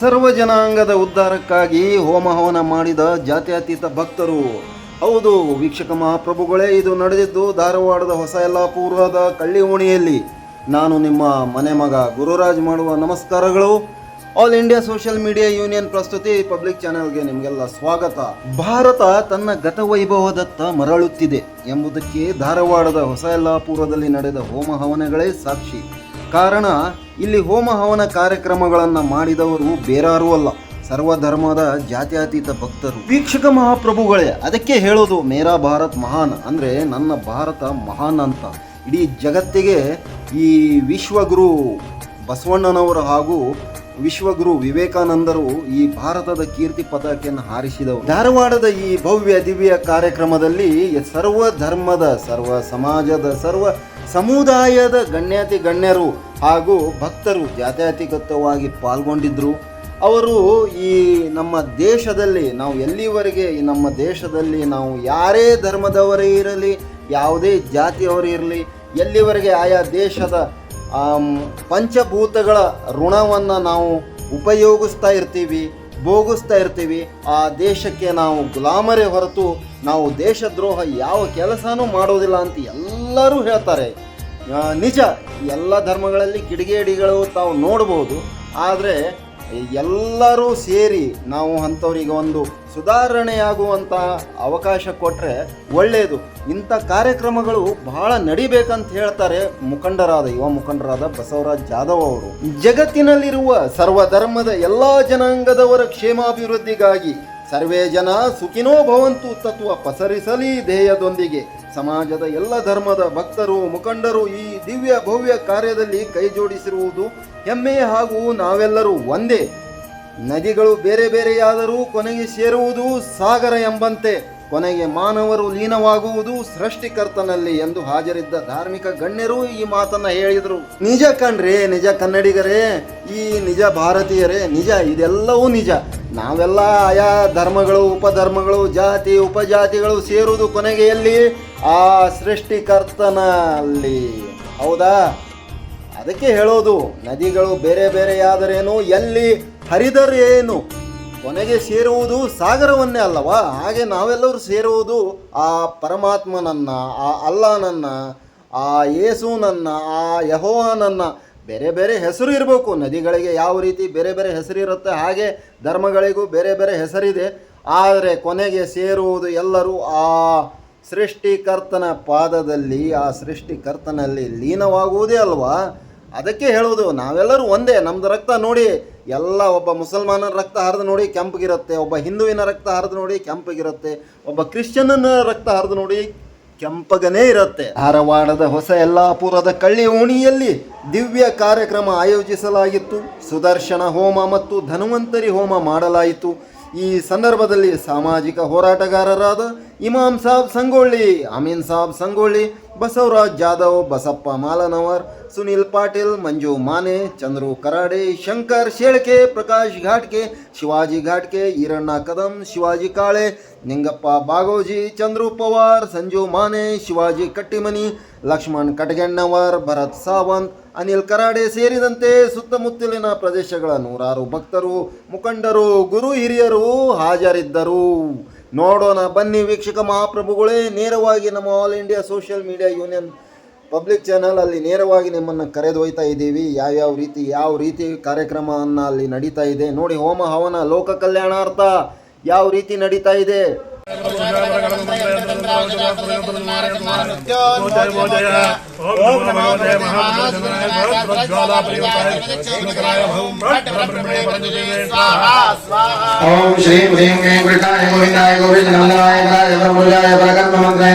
ಸರ್ವ ಜನಾಂಗದ ಉದ್ಧಾರಕ್ಕಾಗಿ ಹೋಮ ಹವನ ಮಾಡಿದ ಜಾತ್ಯತೀತ ಭಕ್ತರು. ಹೌದು, ವೀಕ್ಷಕ ಮಹಾಪ್ರಭುಗಳೇ, ಇದು ನಡೆದಿದ್ದು ಧಾರವಾಡದ ಹೊಸ ಯಲ್ಲಾಪುರದ ಕಳ್ಳಿ ಓಣಿಯಲ್ಲಿ ನಾನು ನಿಮ್ಮ ಮನೆ ಮಗ ಗುರುರಾಜ್ ಮಾಡುವ ನಮಸ್ಕಾರಗಳು. All India social media union ಪ್ರಸ್ತುತಿ ಪಬ್ಲಿಕ್ ಚಾನೆಲ್ಗೆ ನಿಮಗೆಲ್ಲ ಸ್ವಾಗತ. ಭಾರತ ತನ್ನ ಗತವೈಭವದತ್ತ ಮರಳುತ್ತಿದೆ ಎಂಬುದಕ್ಕೆ ಧಾರವಾಡದ ಹೊಸ ನಡೆದ ಹೋಮ ಹವನಗಳೇ ಸಾಕ್ಷಿ. ಕಾರಣ, ಇಲ್ಲಿ ಹೋಮ ಹವನ ಕಾರ್ಯಕ್ರಮಗಳನ್ನು ಮಾಡಿದವರು ಬೇರಾರು ಅಲ್ಲ, ಸರ್ವಧರ್ಮದ ಜಾತ್ಯತೀತ ಭಕ್ತರು. ವೀಕ್ಷಕ ಮಹಾಪ್ರಭುಗಳೇ, ಅದಕ್ಕೆ ಹೇಳೋದು ಮೇರಾ ಭಾರತ್ ಮಹಾನ್ ಅಂದರೆ ನನ್ನ ಭಾರತ ಮಹಾನ್ ಅಂತ. ಇಡೀ ಜಗತ್ತಿಗೆ ಈ ವಿಶ್ವಗುರು ಬಸವಣ್ಣನವರು ಹಾಗೂ ವಿಶ್ವಗುರು ವಿವೇಕಾನಂದರು ಈ ಭಾರತದ ಕೀರ್ತಿ ಪತಾಕೆಯನ್ನು ಹಾರಿಸಿದವರು. ಧಾರವಾಡದ ಈ ಭವ್ಯ ದಿವ್ಯ ಕಾರ್ಯಕ್ರಮದಲ್ಲಿ ಸರ್ವ ಧರ್ಮದ ಸರ್ವ ಸಮಾಜದ, ಸರ್ವ ಸಮುದಾಯದ ಗಣ್ಯಾತಿ ಗಣ್ಯರು ಹಾಗೂ ಭಕ್ತರು ಜಾತ್ಯತೀತವಾಗಿ ಪಾಲ್ಗೊಂಡಿದ್ದರು ಅವರು ಈ ನಮ್ಮ ದೇಶದಲ್ಲಿ ನಾವು ಎಲ್ಲಿವರೆಗೆ, ಈ ನಮ್ಮ ದೇಶದಲ್ಲಿ ನಾವು ಯಾರೇ ಧರ್ಮದವರೇ ಇರಲಿ, ಯಾವುದೇ ಜಾತಿಯವರೇ ಇರಲಿ, ಎಲ್ಲಿವರೆಗೆ ಆಯಾ ದೇಶದ ಪಂಚಭೂತಗಳ ಋಣವನ್ನು ನಾವು ಉಪಯೋಗಿಸ್ತಾ ಇರ್ತೀವಿ, ಭೋಗಿಸ್ತಾ ಇರ್ತೀವಿ, ಆ ದೇಶಕ್ಕೆ ನಾವು ಗುಲಾಮರೇ ಹೊರತು ನಾವು ದೇಶದ್ರೋಹ ಯಾವ ಕೆಲಸನೂ ಮಾಡೋದಿಲ್ಲ ಅಂತ ಎಲ್ಲರೂ ಹೇಳ್ತಾರೆ. ನಿಜ, ಎಲ್ಲ ಧರ್ಮಗಳಲ್ಲಿ ಕಿಡಿಗೇಡಿಗಳು ತಾವು ನೋಡ್ಬೋದು, ಆದರೆ ಎಲ್ಲರೂ ಸೇರಿ ನಾವು ಅಂಥವ್ರಿಗೆ ಒಂದು ಸುಧಾರಣೆಯಾಗುವಂತಹ ಅವಕಾಶ ಕೊಟ್ಟರೆ ಒಳ್ಳೆಯದು ಇಂಥ ಕಾರ್ಯಕ್ರಮಗಳು ಬಹಳ ನಡಿಬೇಕಂತ ಹೇಳ್ತಾರೆ ಮುಖಂಡರಾದ, ಯುವ ಮುಖಂಡರಾದ ಬಸವರಾಜ್ ಜಾಧವ್ ಅವರು. ಜಗತ್ತಿನಲ್ಲಿರುವ ಸರ್ವಧರ್ಮದ ಎಲ್ಲ ಜನಾಂಗದವರ ಕ್ಷೇಮಾಭಿವೃದ್ಧಿಗಾಗಿ ಸರ್ವೇ ಜನ ಸುಖಿನೋ ಭವಂತು ತತ್ವ ಪಸರಿಸಲಿ ಧ್ಯೇಯದೊಂದಿಗೆ ಸಮಾಜದ ಎಲ್ಲ ಧರ್ಮದ ಭಕ್ತರು, ಮುಖಂಡರು ಈ ದಿವ್ಯ ಭವ್ಯ ಕಾರ್ಯದಲ್ಲಿ ಕೈಜೋಡಿಸಿರುವುದು ಹೆಮ್ಮೆ ಹಾಗೂ ನಾವೆಲ್ಲರೂ ಒಂದೇ. ನದಿಗಳು ಬೇರೆ ಬೇರೆಯಾದರೂ ಕೊನೆಗೆ ಸೇರುವುದು ಸಾಗರ ಎಂಬಂತೆ. ಕೊನೆಗೆ ಮಾನವರು ಲೀನವಾಗುವುದು ಸೃಷ್ಟಿಕರ್ತನಲ್ಲಿ ಎಂದು ಹಾಜರಿದ್ದ ಧಾರ್ಮಿಕ ಗಣ್ಯರು ಈ ಮಾತನ್ನ ಹೇಳಿದರು. ನಿಜ ಕಣ್ರಿ, ನಿಜ ಕನ್ನಡಿಗರೇ, ಈ ನಿಜ ಭಾರತೀಯರೇ, ನಿಜ, ಇದೆಲ್ಲವೂ ನಿಜ. ನಾವೆಲ್ಲ ಆಯಾ ಧರ್ಮಗಳು, ಉಪಧರ್ಮಗಳು, ಜಾತಿ, ಉಪಜಾತಿಗಳು ಸೇರುವುದು ಕೊನೆಗೆ ಎಲ್ಲಿ ಆ ಸೃಷ್ಟಿಕರ್ತನಲ್ಲಿ. ಹೌದಾ? ಅದಕ್ಕೆ ಹೇಳೋದು, ನದಿಗಳು ಬೇರೆ ಬೇರೆಯಾದರೇನು, ಎಲ್ಲಿ ಹರಿದರೇನು? ಕೊನೆಗೆ ಸೇರುವುದು ಸಾಗರವನ್ನೇ ಅಲ್ಲವಾ? ಹಾಗೆ ನಾವೆಲ್ಲರೂ ಸೇರುವುದು ಆ ಪರಮಾತ್ಮನನ್ನ, ಆ ಅಲ್ಲಾನನ್ನ, ಆ ಯೇಸುನನ್ನ, ಆ ಯಹೋವನನ್ನ. ಬೇರೆ ಬೇರೆ ಹೆಸರು ಇರಬೇಕು. ನದಿಗಳಿಗೆ ಯಾವ ರೀತಿ ಬೇರೆ ಬೇರೆ ಹೆಸರಿರುತ್ತೆ, ಹಾಗೆ ಧರ್ಮಗಳಿಗೂ ಬೇರೆ ಬೇರೆ ಹೆಸರಿದೆ. ಆದರೆ ಕೊನೆಗೆ ಸೇರುವುದು ಎಲ್ಲರೂ ಆ ಸೃಷ್ಟಿಕರ್ತನ ಪಾದದಲ್ಲಿ, ಆ ಸೃಷ್ಟಿಕರ್ತನಲ್ಲಿ ಲೀನವಾಗುವುದೇ ಅಲ್ವಾ? ಅದಕ್ಕೆ ಹೇಳೋದು ನಾವೆಲ್ಲರೂ ಒಂದೇ. ನಮ್ದು ರಕ್ತ ನೋಡಿ ಎಲ್ಲ ಒಬ್ಬ ಮುಸಲ್ಮಾನನ ರಕ್ತ ಹರಿದು ನೋಡಿ ಕೆಂಪಗಿರುತ್ತೆ, ಒಬ್ಬ ಹಿಂದುವಿನ ರಕ್ತ ಹರಿದು ನೋಡಿ ಕೆಂಪಗಿರುತ್ತೆ, ಒಬ್ಬ ಕ್ರಿಶ್ಚಿಯನ್ನ ರಕ್ತ ಹರಿದು ನೋಡಿ ಕೆಂಪಗನೇ ಇರುತ್ತೆ. ಧಾರವಾಡದ ಹೊಸ ಯಲ್ಲಾಪುರದ ಕಳ್ಳಿ ಓಣಿಯಲ್ಲಿ ದಿವ್ಯ ಕಾರ್ಯಕ್ರಮ ಆಯೋಜಿಸಲಾಗಿತ್ತು. ಸುದರ್ಶನ ಹೋಮ ಮತ್ತು ಧನ್ವಂತರಿ ಹೋಮ ಮಾಡಲಾಯಿತು. ಈ ಸಂದರ್ಭದಲ್ಲಿ ಸಾಮಾಜಿಕ ಹೋರಾಟಗಾರರಾದ ಇಮಾಮ್ ಸಾಬ್ ಸಂಗೊಳ್ಳಿ, ಅಮೀನ್ ಸಾಬ್ ಸಂಗೊಳ್ಳಿ, ಬಸವರಾಜ್ ಜಾಧವ್, ಬಸಪ್ಪ ಮಾಲನವರ್, ಸುನಿಲ್ ಪಾಟೀಲ್, ಮಂಜು ಮಾನೆ, ಚಂದ್ರು ಕರಾಡೆ, ಶಂಕರ್ ಶೇಳ್ಕೆ, ಪ್ರಕಾಶ್ ಘಾಟ್ಕೆ ಶಿವಾಜಿ ಘಾಟ್ಕೆ ಈರಣ್ಣ ಕದಂ, ಶಿವಾಜಿ ಕಾಳೆ, ನಿಂಗಪ್ಪ ಬಾಗೋಜಿ, ಚಂದ್ರು ಪವಾರ್, ಸಂಜು ಮಾನೆ, ಶಿವಾಜಿ ಕಟ್ಟಿಮನಿ, ಲಕ್ಷ್ಮಣ್ ಕಟಗೆಣ್ಣವರ್, ಭರತ್ ಸಾವಂತ್ ಅನಿಲ್ ಕರಾಡೆ ಸೇರಿದಂತೆ ಸುತ್ತಮುತ್ತಲಿನ ಪ್ರದೇಶಗಳ ನೂರಾರು ಭಕ್ತರು, ಮುಖಂಡರು, ಗುರು ಹಿರಿಯರು ಹಾಜರಿದ್ದರು. ನೋಡೋಣ, ಬನ್ನಿ ವೀಕ್ಷಕ ಮಹಾಪ್ರಭುಗಳೇ, ನೇರವಾಗಿ ನಮ್ಮ all India social media union public channel ಅಲ್ಲಿ ನೇರವಾಗಿ ನಿಮ್ಮನ್ನು ಕರೆದೊಯ್ತಾ ಇದ್ದೀವಿ. ಯಾವ್ಯಾವ ರೀತಿ, ಯಾವ ರೀತಿ ಕಾರ್ಯಕ್ರಮವನ್ನು ಅಲ್ಲಿ ನಡೀತಾ ಇದೆ. ನೋಡಿ, ಹೋಮ ಹವನ, ಲೋಕ ಕಲ್ಯಾಣಾರ್ಥ ಯಾವ ರೀತಿ ನಡೀತಾ ಇದೆ. ओम श्री ह्रीं क्रीं कृष्णाय गोविंदाय गोविंद नंदनाय नाय ब्रह्मजाय प्रकल्प मंत्राय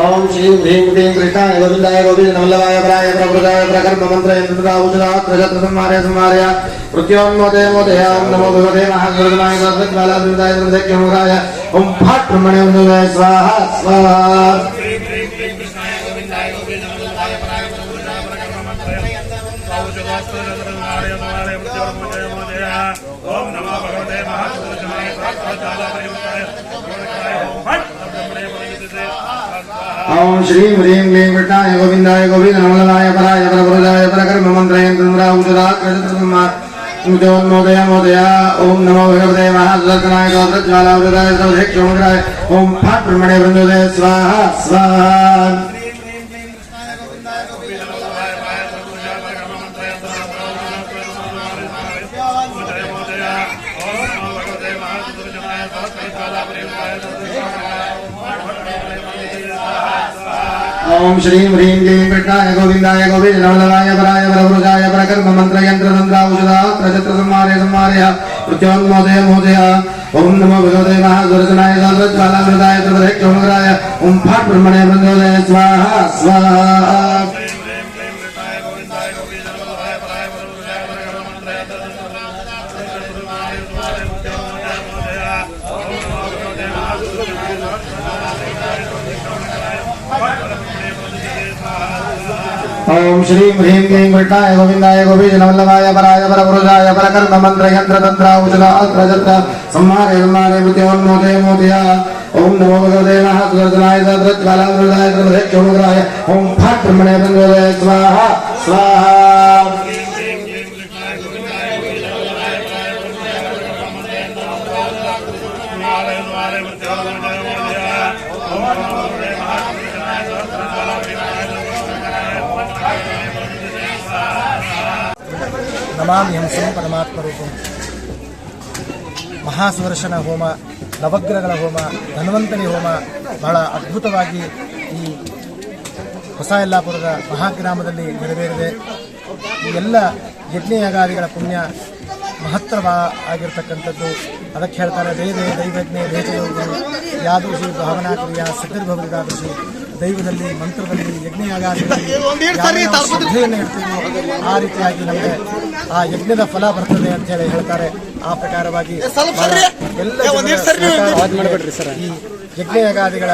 ओम श्रीं ह्रीं क्लीं कृष्णाय गोविन्दाय गोविन्दनवल्लभाय प्राय प्रभृताय प्रकर्ममन्त्रयन्त्रदाभूषणात्रजत्रसंहारे संहारय मृत्योन्मोदे मोदय ओं नमो भगवते महागुरुनाय सर्वज्ञालाभृताय सर्वज्ञमुराय ओं फट् ब्रह्मणे ओं स्वाहा स्वाहा। कृष्णाय गोविन्दाय गोविन्दनवल्लभाय प्राय प्रभृताय प्रकर्ममन्त्रयन्त्रदाभूषणात्रजत्रसंहारे ओम श्रीं ह्रीं क्लीं कृष्णाय गोविन्दाय गोविन्दनमलनाय पराय परवृदाय परकर्ममन्त्रयन्द्रोदय मोदय ओम नमो भगवते महासनाय गोत्रज्वालावृदाय सर्वधिक्षोमग्राय ओम फट् ब्रह्मणे वृन्दोदय। स्वाहा स्वाहा। ओम श्रीं ह्रीं क्लीं कृष्णाय गोविन्दाय गोविन्दनवदनाय पराय परपुरुषाय परकर्म मन्त्रयन्त्रतन्त्राौषधा प्रचत्र संहारे संहारय प्रत्योन्मोदय मोदय ओम नमो भगवते महादुर्जनाय सहस्रज्वालामृताय त्रिपदेक्षोमकराय ओम फट् ब्रह्मणे ब्रह्मोदय स्वाहा स्वाहा। ओम श्री ह्रीं क्लीं कृष्णाय गोविंदाय गोविन्दाय गोपीजनवल्लभाय पराय परपुरुषाय परकर्ममन्त्रयन्त्रतन्त्रावचनाग्रजत्र संहारे संहारे मृत्योन्मोदे मोदया। ओम नमो भगवते नः सुदर्शनाय सदृत्कालामृताय त्रिभुजक्षोभग्राय ओम फट् ब्रह्मणे स्वाहा। स्वाहा। ನಮಾಮಿ ಹಂಸಂ ಪರಮಾತ್ಮ ರೂಪಂ. ಮಹಾಸುದರ್ಶನ ಹೋಮ, ನವಗ್ರಹಗಳ ಹೋಮ, ಧನ್ವಂತರಿ ಹೋಮ ಬಹಳ ಅದ್ಭುತವಾಗಿ ಈ ಹೊಸ ಯಲ್ಲಾಪುರದ ಮಹಾಗ್ರಾಮದಲ್ಲಿ ನೆರವೇರಿದೆ. ಈ ಎಲ್ಲ ಯಜ್ಞಯಾಗಾದಿಗಳ ಪುಣ್ಯ ಮಹತ್ತರ ಆಗಿರ್ತಕ್ಕಂಥದ್ದು. ಅದಕ್ಕೆ ಹೇಳ್ತಾರೆ ದೇವೇ ದೈವಜ್ಞೆ ದೇಶ ಯಾದೃಶಿ ಭಾವನಾ ಕ್ರಿಯಾ ದೈವದಲ್ಲಿ ಮಂತ್ರದಲ್ಲಿ ಯಾವ ಇಡ್ತೀವಿ ಆ ರೀತಿಯಾಗಿ ನಮಗೆ ಆ ಯಜ್ಞದ ಫಲ ಬರ್ತದೆ ಅಂತ ಹೇಳಿ ಹೇಳ್ತಾರೆ. ಆ ಪ್ರಕಾರವಾಗಿ ಎಲ್ಲ ಮಾಡಬೇಡ್ರಿ ಸರ್ ಈ ಯಜ್ಞಯಾಗಾದಿಗಳ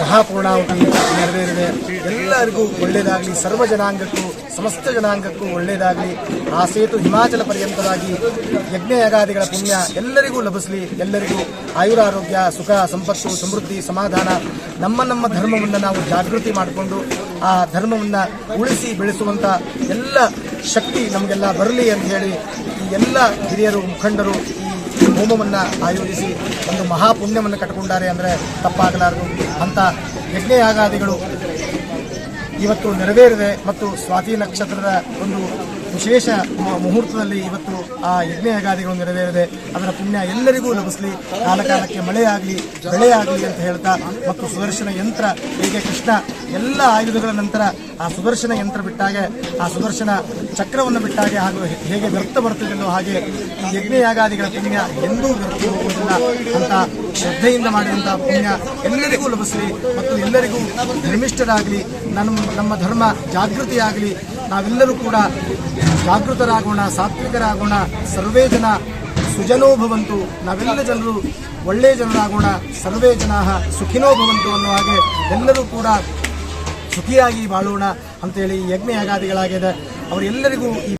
ಮಹಾಪೂರ್ಣಾಹುತಿ ನೆರವೇರಿದೆ. ಎಲ್ಲರಿಗೂ ಒಳ್ಳೆಯದಾಗಲಿ. ಸರ್ವ ಜನಾಂಗಕ್ಕೂ, ಸಮಸ್ತ ಜನಾಂಗಕ್ಕೂ ಒಳ್ಳೆಯದಾಗಲಿ. ಆ ಸೇತು ಹಿಮಾಚಲ ಪರ್ಯಂತವಾಗಿ ಯಜ್ಞಯಗಾದಿಗಳ ಪುಣ್ಯ ಎಲ್ಲರಿಗೂ ಲಭಿಸಲಿ. ಎಲ್ಲರಿಗೂ ಆಯುರಾರೋಗ್ಯ, ಸುಖ, ಸಂಪತ್ತು, ಸಮೃದ್ಧಿ, ಸಮಾಧಾನ. ನಮ್ಮ ನಮ್ಮ ಧರ್ಮವನ್ನು ನಾವು ಜಾಗೃತಿ ಮಾಡಿಕೊಂಡು ಆ ಧರ್ಮವನ್ನು ಉಳಿಸಿ ಬೆಳೆಸುವಂಥ ಎಲ್ಲ ಶಕ್ತಿ ನಮಗೆಲ್ಲ ಬರಲಿ ಅಂತ ಹೇಳಿ ಈ ಎಲ್ಲ ಹಿರಿಯರು, ಮುಖಂಡರು ಹೋಮವನ್ನು ಆಯೋಜಿಸಿ ಒಂದು ಮಹಾಪುಣ್ಯವನ್ನು ಕಟ್ಟಿಕೊಂಡಾರೆ ಅಂದರೆ ತಪ್ಪಾಗಲಾರದು. ಅಂತ ಯಜ್ಞಯಾಗಾದಿಗಳು ಇವತ್ತು ನೆರವೇರಿದೆ ಮತ್ತು ಸ್ವಾತಿ ನಕ್ಷತ್ರದ ಒಂದು ವಿಶೇಷ ಮುಹೂರ್ತದಲ್ಲಿ ಇವತ್ತು ಆ ಯಜ್ಞಯಾಗಾದಿಗಳು ನೆರವೇರಿದೆ. ಅದರ ಪುಣ್ಯ ಎಲ್ಲರಿಗೂ ಲಭಿಸಲಿ. ಕಾಲಕಾಲಕ್ಕೆ ಮಳೆಯಾಗಲಿ, ಬೆಳೆಯಾಗಲಿ ಅಂತ ಹೇಳ್ತಾ ಮತ್ತು ಸುದರ್ಶನ ಯಂತ್ರ, ಹೇಗೆ ಕೃಷ್ಣ ಎಲ್ಲ ಆಯುಧಗಳ ನಂತರ ಆ ಸುದರ್ಶನ ಯಂತ್ರ ಬಿಟ್ಟಾಗೆ, ಆ ಸುದರ್ಶನ ಚಕ್ರವನ್ನು ಬಿಟ್ಟಾಗೆ ಹಾಗೂ ಹೇಗೆ ವ್ಯರ್ಥ ಬರ್ತದಲ್ಲೋ ಹಾಗೆ ಈ ಯಜ್ಞಯಾಗಾದಿಗಳ ಪುಣ್ಯ ಎಂದೂ ವ್ಯರ್ಥ ಹೋಗುವುದಿಲ್ಲ ಅಂತ ಶ್ರದ್ಧೆಯಿಂದ ಮಾಡಿದಂಥ ಪುಣ್ಯ ಎಲ್ಲರಿಗೂ ಲಭಿಸಲಿ. ಮತ್ತು ಎಲ್ಲರಿಗೂ ಧರ್ಮಿಷ್ಠರಾಗಲಿ ನಮ್ಮ ನಮ್ಮ ಧರ್ಮ ಜಾಗೃತಿಯಾಗಲಿ ನಾವೆಲ್ಲರೂ ಕೂಡ ಜಾಗೃತರಾಗೋಣ, ಸಾತ್ವಿಕರಾಗೋಣ, ಸರ್ವೇ ಜನ ಸುಜನೋ ಭವಂತು ನಾವೆಲ್ಲ ಜನರು ಒಳ್ಳೆಯ ಜನರಾಗೋಣ, ಸರ್ವೇ ಜನ ಸುಖಿನೋ ಭವಂತು ಅನ್ನೋ ಹಾಗೆ ಎಲ್ಲರೂ ಕೂಡ ಸುಖಿಯಾಗಿ ಬಾಳೋಣ ಅಂತೇಳಿ ಯಜ್ಞ ಯಾಗಾದಿಗಳಾಗಿದೆ ಅವರೆಲ್ಲರಿಗೂ ಈ